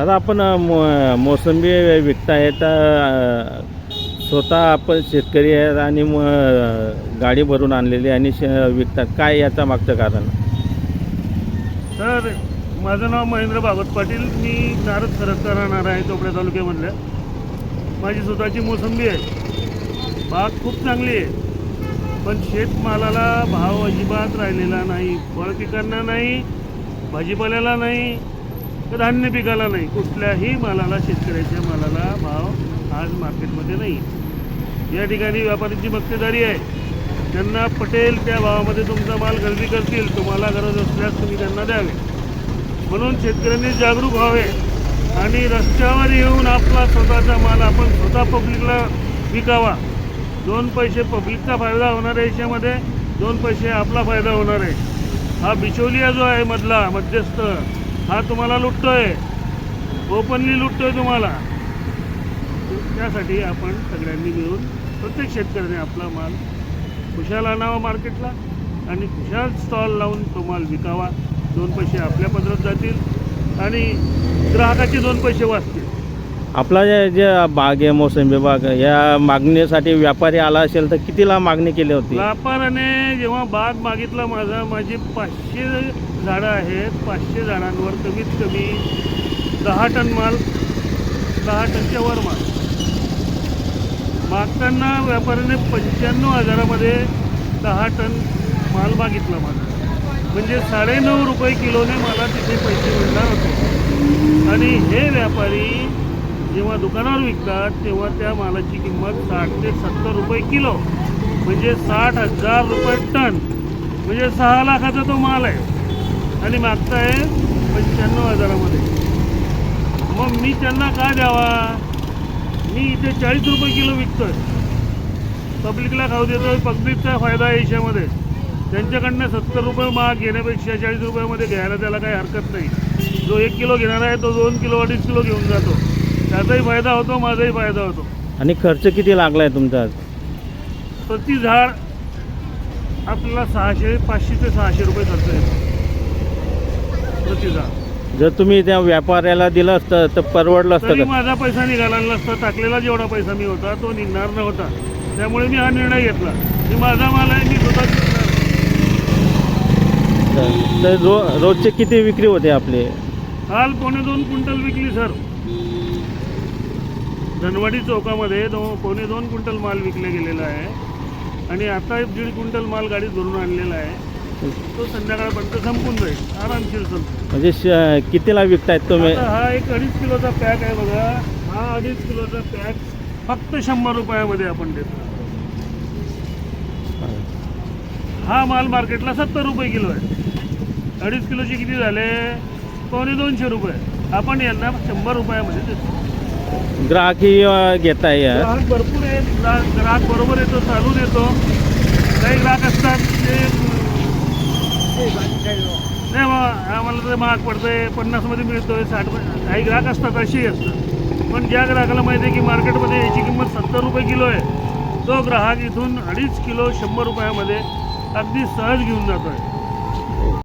दादा आपण मो मोसंबी विकताय तर स्वतः आपण शेतकरी आहेत आणि म गाडी भरून आणलेली आणि श विकतात. काय याचा मागचं कारण? तर माझं नाव महेंद्र भागवत पाटील. मी चारच खरंच राहणार आहे चोपड्या तालुक्यामधल्या. माझी स्वतःची मोसंबी आहे. बाग खूप चांगली आहे. पण शेतमालाला भाव अजिबात राहिलेला नाही. फळ पिकांना नाही. भाजीपाल्याला नाही. तर धान्य पिकाला नाही. कुठल्याही मालाला शेतकऱ्याच्या मालाला भाव आज मार्केटमध्ये नाही. या ठिकाणी व्यापाऱ्यांची मक्तेदारी आहे. त्यांना पटेल त्या भावामध्ये तुमचा माल खरेदी करतील. तुम्हाला गरज असल्यास तुम्ही त्यांना द्यावे. म्हणून शेतकऱ्यांनी जागरूक व्हावे आणि रस्त्यावर येऊन आपला स्वतःचा माल आपण स्वतः पब्लिकला विकावा. दोन पैसे पब्लिकचा फायदा होणार आहे याच्यामध्ये दोन पैसे आपला फायदा होणार आहे. हा बिचोलिया जो आहे मधला मध्यस्थ हा तुम्हाला लुटतोय. ओपनली लुटतोय तुम्हाला. त्यासाठी आपण सगळ्यांनी मिळून प्रत्येक शेतकऱ्याने आपला माल खुशाल आणावा मार्केटला आणि खुशाल स्टॉल लावून तो माल विकावा. दोन पैसे आपल्या पदरात जातील आणि ग्राहकाचे दोन पैसे वाचतील. आपला जे जे बाग आहे मोसंबी बाग या मागणीसाठी व्यापारी आला असेल तर कितीला मागणी केली होती? व्यापाराने जेव्हा बाग मागितला माझा माझी पाचशे झाडं आहेत पाचशे झाडांवर कमीत कमी दहा टन माल दहा टनच्या वर माल. मागताना व्यापाऱ्याने पंच्याण्णव हजारामध्ये दहा टन माल मागितला माझा. म्हणजे साडेनऊ रुपये किलोने मला तिथे पैसे मिळणार होते. आणि हे व्यापारी जेव्हा दुकानावर विकतात तेव्हा त्या मालाची किंमत साठ ते सत्तर रुपये किलो. म्हणजे साठ हजार रुपये टन. म्हणजे सहा लाखाचा तो माल आहे. आणि मागताय पंच्याण्णव हजारामध्ये. मग मी त्यांना का द्यावा? मी इथे चाळीस रुपये किलो विकतोय. पब्लिकला खाऊ देतोय पब्लिकचा फायदा आहे याच्यामध्ये. त्यांच्याकडनं सत्तर रुपये महाग घेण्यापेक्षा चाळीस रुपयामध्ये घ्यायला त्याला काही हरकत नाही. जो एक किलो घेणार आहे तो दोन किलो अडीच किलो घेऊन जातो. त्याचाही फायदा होतो माझाही फायदा होतो. आणि खर्च किती लागला आहे तुमचा प्रति झाड आपल्याला सहाशे पाचशे ते सहाशे रुपये खर्च येतो. जर तुम्ही त्या व्यापाऱ्याला दिलं असतं तर परवडलं असतं तरी का? माझा पैसा निघाला नसता टाकलेला जेवढा पैसा मी होता तो निघणार नव्हता. त्यामुळे मी हा निर्णय घेतला. मी माझा माल आहे मी स्वतः विकणार. तर- तर रो रोजचे किती विक्री होते आपले? काल पावणे दोन क्विंटल विकली सर. धनवाडी चौकामध्ये दो पावणे दोन क्विंटल माल विकला गेलेला आहे. आणि आता एक दीड क्विंटल माल गाडीत भरून आणलेला आहे. तो संध्याकाळपर्यंत संपून जाईल. आरामशीर संपून. म्हणजे श कितीला विकतायत तुम्ही? आता हा एक अडीच किलोचा पॅक आहे बघा. हा अडीच किलोचा पॅक फक्त शंभर रुपयामध्ये आपण देतो. हा माल मार्केटला सत्तर रुपये किलो आहे. अडीच किलोचे किती झाले? पावणे दोनशे रुपये. आपण यांना शंभर रुपयामध्ये देतो. ग्राहकही अ, घेताय अ. ग्राहक भरपूर आहेत. ग्राहक ग्राहक बरोबर येतो चालून येतो. काही ग्राहक असतात हो. नाही मग आम्हाला ते महाग पडतंय. पन्नासमध्ये मिळतोय साठ काही ग्राहक असतात असेही असतात. पण ज्या ग्राहकाला माहिती आहे की मार्केटमध्ये याची किंमत सत्तर रुपये किलो आहे तो ग्राहक इथून अडीच किलो शंभर रुपयामध्ये अगदी सहज घेऊन जातो आहे